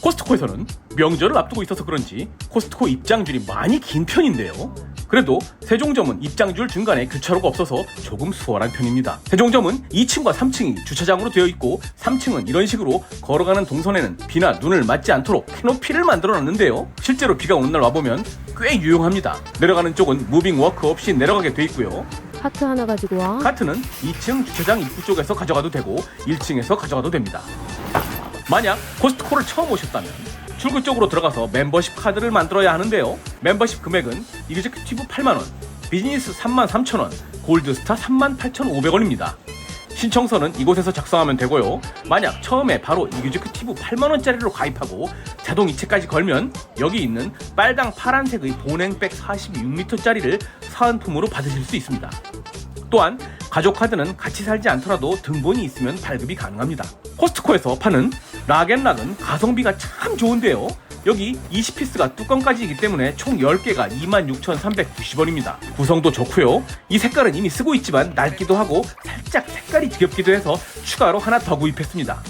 코스트코에서는 명절을 앞두고 있어서 그런지 코스트코 입장줄이 많이 긴 편인데요. 그래도 세종점은 입장줄 중간에 교차로가 없어서 조금 수월한 편입니다. 세종점은 2층과 3층이 주차장으로 되어 있고 3층은 이런 식으로 걸어가는 동선에는 비나 눈을 맞지 않도록 캐노피를 만들어 놨는데요. 실제로 비가 오는 날 와보면 꽤 유용합니다. 내려가는 쪽은 무빙 워크 없이 내려가게 돼 있고요. 하트 하나 가지고 와. 카트는 2층 주차장 입구 쪽에서 가져가도 되고 1층에서 가져가도 됩니다. 만약 코스트코를 처음 오셨다면 출구 쪽으로 들어가서 멤버십 카드를 만들어야 하는데요. 멤버십 금액은 이그제큐티브 8만원, 비즈니스 3만 3천원, 골드스타 3만 8,500원입니다. 신청서는 이곳에서 작성하면 되고요. 만약 처음에 바로 이그제큐티브 8만원짜리로 가입하고 자동 이체까지 걸면 여기 있는 빨강 파란색의 보냉백 46리터짜리를 사은품으로 받으실 수 있습니다. 또한 가족 카드는 같이 살지 않더라도 등본이 있으면 발급이 가능합니다. 코스트코에서 파는 락앤락은 가성비가 참 좋은데요. 여기 20피스가 뚜껑까지이기 때문에 총 10개가 26,390원입니다. 구성도 좋고요. 이 색깔은 이미 쓰고 있지만 낡기도 하고 살짝 색깔이 지겹기도 해서 추가로 하나 더 구입했습니다.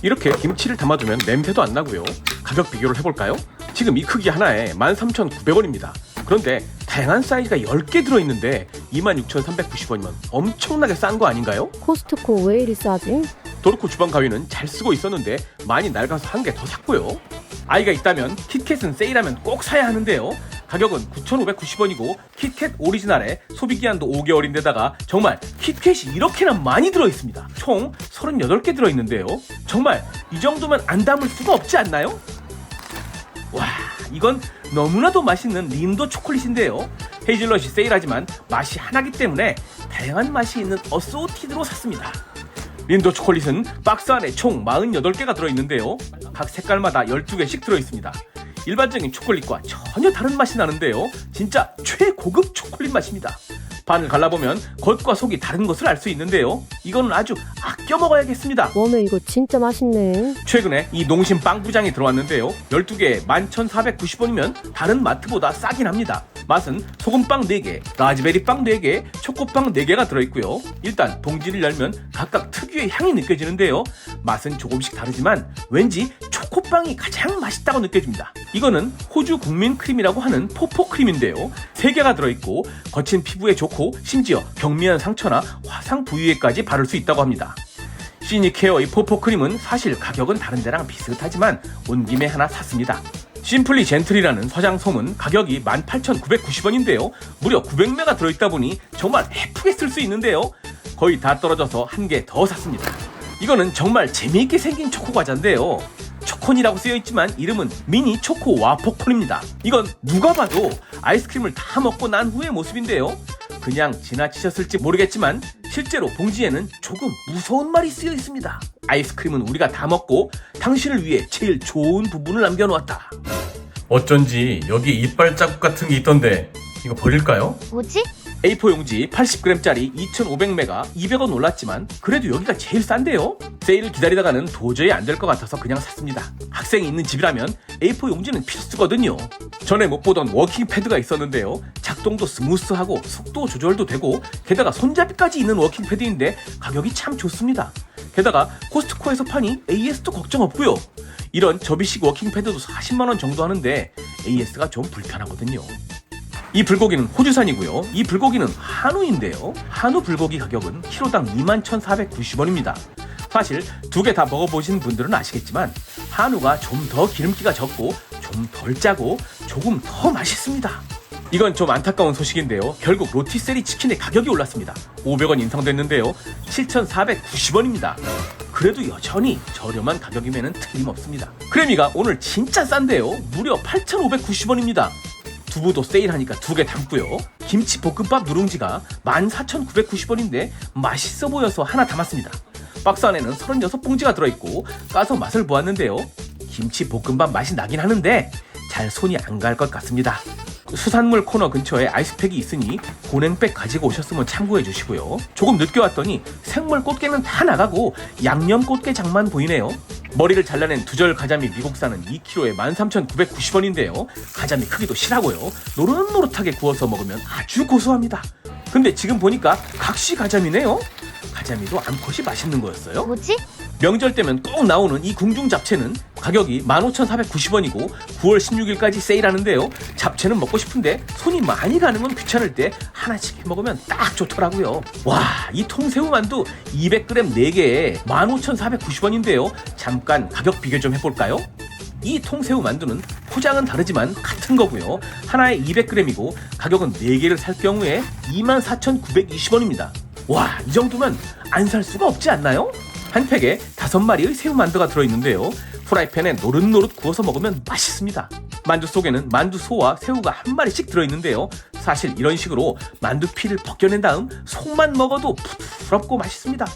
이렇게 김치를 담아두면 냄새도 안 나고요. 가격 비교를 해볼까요? 지금 이 크기 하나에 13,900원입니다. 그런데 다양한 사이즈가 10개 들어있는데 26,390원이면 엄청나게 싼 거 아닌가요? 코스트코 왜 이리 싸지? 도르코 주방 가위는 잘 쓰고 있었는데 많이 낡아서 한 개 더 샀고요. 아이가 있다면 킷캣은 세일하면 꼭 사야 하는데요. 가격은 9,590원이고 kit캣 오리지널에 소비기한도 5개월인데다가 정말 kit캣이 이렇게나 많이 들어있습니다. 총 38개 들어있는데요. 정말 이 정도면 안 담을 수가 없지 않나요? 와 이건 너무나도 맛있는 린도 초콜릿인데요. 헤이즐넛이 세일하지만 맛이 하나기 때문에 다양한 맛이 있는 어소티드로 샀습니다. 린도 초콜릿은 박스 안에 총 48개가 들어있는데요. 각 색깔마다 12개씩 들어있습니다. 일반적인 초콜릿과 전혀 다른 맛이 나는데요. 진짜 최고급 초콜릿 맛입니다. 반을 갈라보면 겉과 속이 다른 것을 알 수 있는데요. 이거는 아주 아껴 먹어야겠습니다. 웜에 이거 진짜 맛있네. 최근에 이 농심 빵부장이 들어왔는데요. 12개에 11,490원이면 다른 마트보다 싸긴 합니다. 맛은 소금빵 4개, 라즈베리빵 4개, 초코빵 4개가 들어있고요. 일단 봉지를 열면 각각 특유의 향이 느껴지는데요. 맛은 조금씩 다르지만 왠지 초코빵이 가장 맛있다고 느껴집니다. 이거는 호주 국민 크림이라고 하는 포포 크림인데요. 3개가 들어있고 거친 피부에 좋고 심지어 경미한 상처나 화상 부위에까지 바를 수 있다고 합니다. 시니케어 이 포포 크림은 사실 가격은 다른 데랑 비슷하지만 온 김에 하나 샀습니다. 심플리 젠틀이라는 화장솜은 가격이 18,990원인데요. 무려 900매가 들어있다 보니 정말 예쁘게 쓸 수 있는데요. 거의 다 떨어져서 한 개 더 샀습니다. 이거는 정말 재미있게 생긴 초코 과자인데요. 초콘이라고 쓰여 있지만 이름은 미니 초코 와포콘입니다. 이건 누가 봐도 아이스크림을 다 먹고 난 후의 모습인데요. 그냥 지나치셨을지 모르겠지만 실제로 봉지에는 조금 무서운 말이 쓰여 있습니다. 아이스크림은 우리가 다 먹고 당신을 위해 제일 좋은 부분을 남겨놓았다. 어쩐지 여기 이빨 자국 같은 게 있던데 이거 버릴까요? 뭐지? A4 용지 80g짜리 2,500메가 200원 올랐지만 그래도 여기가 제일 싼데요? 세일을 기다리다가는 도저히 안 될 것 같아서 그냥 샀습니다. 학생이 있는 집이라면 A4 용지는 필수거든요. 전에 못 보던 워킹 패드가 있었는데요. 작동도 스무스하고 속도 조절도 되고 게다가 손잡이까지 있는 워킹 패드인데 가격이 참 좋습니다. 게다가 코스트코에서 파니 AS도 걱정 없고요. 이런 접이식 워킹 패드도 40만원 정도 하는데 AS가 좀 불편하거든요. 이 불고기는 호주산이고요. 이 불고기는 한우인데요. 한우 불고기 가격은 키로당 21,490원입니다. 사실 두 개 다 먹어보신 분들은 아시겠지만 한우가 좀 더 기름기가 적고 좀 덜 짜고 조금 더 맛있습니다. 이건 좀 안타까운 소식인데요. 결국 로티세리 치킨의 가격이 올랐습니다. 500원 인상됐는데요. 7,490원입니다. 그래도 여전히 저렴한 가격임에는 틀림없습니다. 크래미가 오늘 진짜 싼데요. 무려 8,590원입니다. 두부도 세일하니까 두 개 담고요. 김치 볶음밥 누룽지가 14,990원인데 맛있어 보여서 하나 담았습니다. 박스 안에는 36봉지가 들어있고 까서 맛을 보았는데요. 김치 볶음밥 맛이 나긴 하는데 잘 손이 안 갈 것 같습니다. 수산물 코너 근처에 아이스팩이 있으니 고냉백 가지고 오셨으면 참고해 주시고요. 조금 늦게 왔더니 생물 꽃게는 다 나가고 양념 꽃게 장만 보이네요. 머리를 잘라낸 두절 가자미 미국산은 2kg에 13,990원인데요. 가자미 크기도 실하고요. 노릇노릇하게 구워서 먹으면 아주 고소합니다. 근데 지금 보니까 각시 가자미네요. 가자미도 암컷이 맛있는 거였어요. 뭐지? 명절 때면 꼭 나오는 이 궁중 잡채는 가격이 15,490원이고 9월 16일까지 세일하는데요. 잡채는 먹고 싶은데 손이 많이 가는 건 귀찮을 때 하나씩 해 먹으면 딱 좋더라고요. 와, 이 통새우 만두 200g 4개에 15,490원인데요. 잠깐 가격 비교 좀 해볼까요? 이 통새우 만두는 포장은 다르지만 같은 거고요. 하나에 200g이고 가격은 4개를 살 경우에 24,920원입니다. 와, 이 정도면 안 살 수가 없지 않나요? 한 팩에 5마리의 새우 만두가 들어있는데요. 프라이팬에 노릇노릇 구워서 먹으면 맛있습니다. 만두 속에는 만두 소와 새우가 한 마리씩 들어있는데요. 사실 이런 식으로 만두 피를 벗겨낸 다음 속만 먹어도 부드럽고 맛있습니다.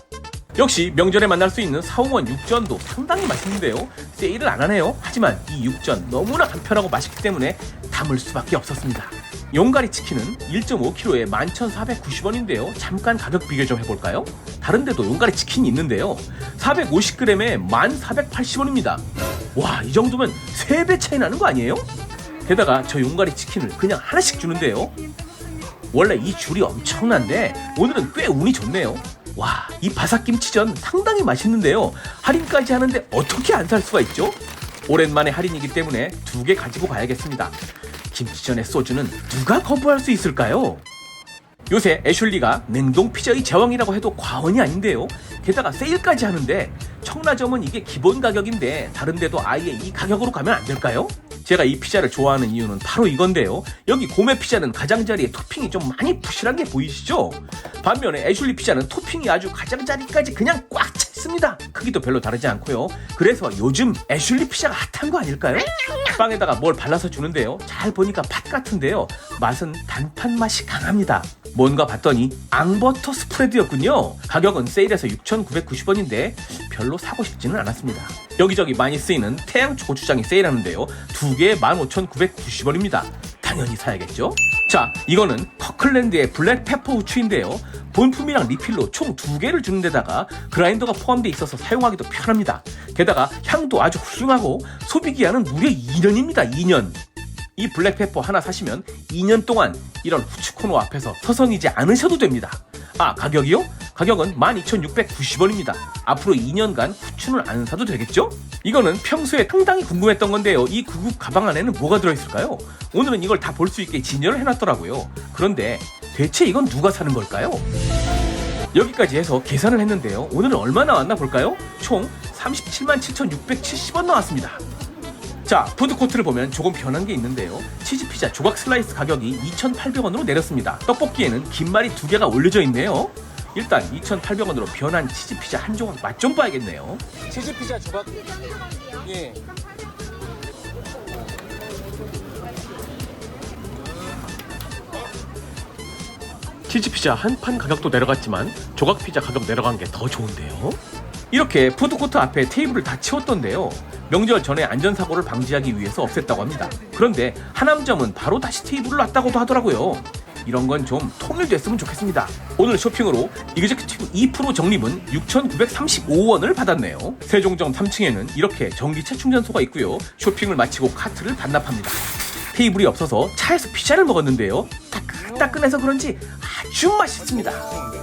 역시 명절에 만날 수 있는 사홍원 육전도 상당히 맛있는데요. 세일을 안 하네요. 하지만 이 육전 너무나 간편하고 맛있기 때문에 담을 수밖에 없었습니다. 용가리 치킨은 1.5kg에 11,490원인데요. 잠깐 가격 비교 좀 해볼까요? 다른 데도 용가리 치킨이 있는데요. 450g에 1,480원입니다. 와, 이 정도면 3배 차이 나는 거 아니에요? 게다가 저 용가리 치킨을 그냥 하나씩 주는데요. 원래 이 줄이 엄청난데 오늘은 꽤 운이 좋네요. 와, 이 바삭김치전 상당히 맛있는데요. 할인까지 하는데 어떻게 안 살 수가 있죠? 오랜만에 할인이기 때문에 두 개 가지고 가야겠습니다. 김치전의 소주는 누가 거부할 수 있을까요? 요새 애슐리가 냉동 피자의 제왕이라고 해도 과언이 아닌데요. 게다가 세일까지 하는데 청라점은 이게 기본 가격인데 다른 데도 아예 이 가격으로 가면 안 될까요? 제가 이 피자를 좋아하는 이유는 바로 이건데요. 여기 고메 피자는 가장자리에 토핑이 좀 많이 부실한 게 보이시죠? 반면에 애슐리 피자는 토핑이 아주 가장자리까지 그냥 꽉 차 있습니다. 크기도 별로 다르지 않고요. 그래서 요즘 애슐리 피자가 핫한 거 아닐까요? 빵에다가 뭘 발라서 주는데요. 잘 보니까 팥 같은데요. 맛은 단팥 맛이 강합니다. 뭔가 봤더니 앙버터 스프레드였군요. 가격은 세일해서 6,990원인데 별로 사고 싶지는 않았습니다. 여기저기 많이 쓰이는 태양초 고추장이 세일하는데요. 두 개에 15,990원입니다. 당연히 사야겠죠? 자, 이거는 커클랜드의 블랙 페퍼 후추인데요. 본품이랑 리필로 총 두 개를 주는 데다가 그라인더가 포함되어 있어서 사용하기도 편합니다. 게다가 향도 아주 훌륭하고 소비 기한은 무려 2년입니다. 2년. 이 블랙페퍼 하나 사시면 2년 동안 이런 후추 코너 앞에서 서성이지 않으셔도 됩니다. 아, 가격이요? 가격은 12,690원입니다. 앞으로 2년간 후추는 안 사도 되겠죠? 이거는 평소에 상당히 궁금했던 건데요. 이 구급 가방 안에는 뭐가 들어있을까요? 오늘은 이걸 다 볼 수 있게 진열을 해놨더라고요. 그런데 대체 이건 누가 사는 걸까요? 여기까지 해서 계산을 했는데요. 오늘은 얼마 나왔나 볼까요? 총 37만 7,670원 나왔습니다. 자, 푸드코트를 보면 조금 변한 게 있는데요. 치즈피자 조각 슬라이스 가격이 2,800원으로 내렸습니다. 떡볶이에는 김말이 두 개가 올려져 있네요. 일단 2,800원으로 변한 치즈피자 한 조각 맛 좀 봐야겠네요. 치즈피자 조각 예. 치즈피자 한 판 가격도 내려갔지만 조각피자 가격 내려간 게 더 좋은데요. 이렇게 푸드코트 앞에 테이블을 다 치웠던데요. 명절 전에 안전사고를 방지하기 위해서 없앴다고 합니다. 그런데 하남점은 바로 다시 테이블을 놨다고도 하더라고요. 이런 건 좀 통일됐으면 좋겠습니다. 오늘 쇼핑으로 이그제큐티브 2% 적립은 6,935원을 받았네요. 세종점 3층에는 이렇게 전기차 충전소가 있고요. 쇼핑을 마치고 카트를 반납합니다. 테이블이 없어서 차에서 피자를 먹었는데요. 따끈따끈해서 그런지 아주 맛있습니다.